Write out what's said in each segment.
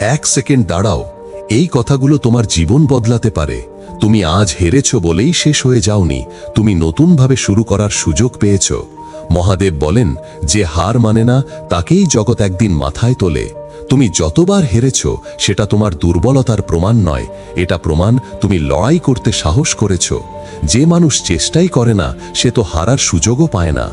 এক সেকেন্ড দাঁড়াও। এই কথাগুলো তোমার জীবন বদলাতে পারে। তুমি আজ হেরেছ বলেই শেষ হয়ে যাওনি। তুমি নতুনভাবে শুরু করার সুযোগ পেয়েছ। মহাদেব বলেন, যে হার মানে না, তাকেই জগৎ একদিন মাথায় তোলে। তুমি যতবার হেরেছ, সেটা তোমার দুর্বলতার প্রমাণ নয়। এটা প্রমাণ তুমি লড়াই করতে সাহস করেছ। যে মানুষ চেষ্টাই করে না, সে তো হারার সুযোগও পায় না।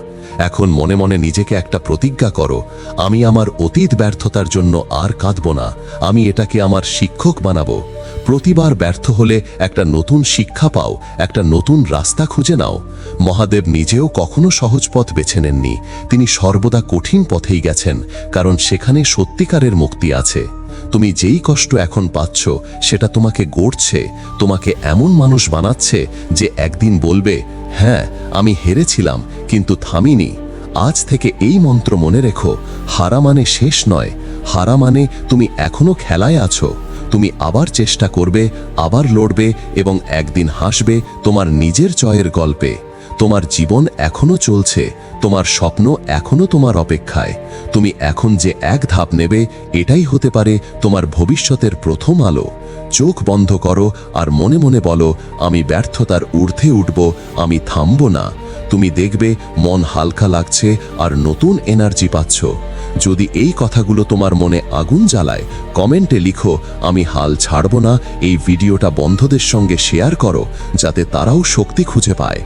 এখন মনে মনে নিজেকে একটা প্রতিজ্ঞা করো, আমি আমার অতীত ব্যর্থতার জন্য আর কাঁদব না, আমি এটাকে আমার শিক্ষক বানাবো। প্রতিবার ব্যর্থ হলে একটা নতুন শিক্ষা পাও, একটা নতুন রাস্তা খুঁজে নাও। মহাদেব নিজেও কখনো সহজ পথ বেছে নেননি, তিনি সর্বদা কঠিন পথেই গেছেন, কারণ সেখানে সত্যিকারের মুক্তি আছে। তুমি যেই কষ্ট এখন পাচ্ছ, সেটা তোমাকে গড়ছে, তোমাকে এমন মানুষ বানাচ্ছে যে একদিন বলবে হ্যাঁ আমি হেরেছিলাম, কিন্তু থামিনি। আজ থেকে এই মন্ত্র মনে রেখো, হারা মানে শেষ নয়। হারা মানে তুমি এখনও খেলায় আছো। তুমি আবার চেষ্টা করবে, আবার লড়বে এবং একদিন হাসবে তোমার নিজের জয়ের গল্পে। তোমার জীবন এখনও চলছে, তোমার স্বপ্ন এখনও তোমার অপেক্ষায়। তুমি এখন যে এক ধাপ নেবে, এটাই হতে পারে তোমার ভবিষ্যতের প্রথম আলো। চোখ বন্ধ করো আর মনে মনে বলো, আমি ব্যর্থতার ঊর্ধ্বে উঠব, আমি থামব না। তুমি দেখবে, মন হালকা লাগছে আর নতুন এনার্জি পাচ্ছ। যদি এই কথাগুলো তোমার মনে আগুন জ্বালায়, কমেন্টে লিখো, আমি হাল ছাড়ব না, এই ভিডিওটা বন্ধদের সঙ্গে শেয়ার করো, যাতে তারাও শক্তি খুঁজে পায়।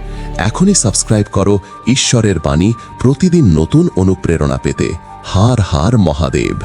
এখনই সাবস্ক্রাইব করো, ঈশ্বরের বাণী, প্রতিদিন নতুন অনুপ্রেরণা পেতে। হার হার মহাদেব।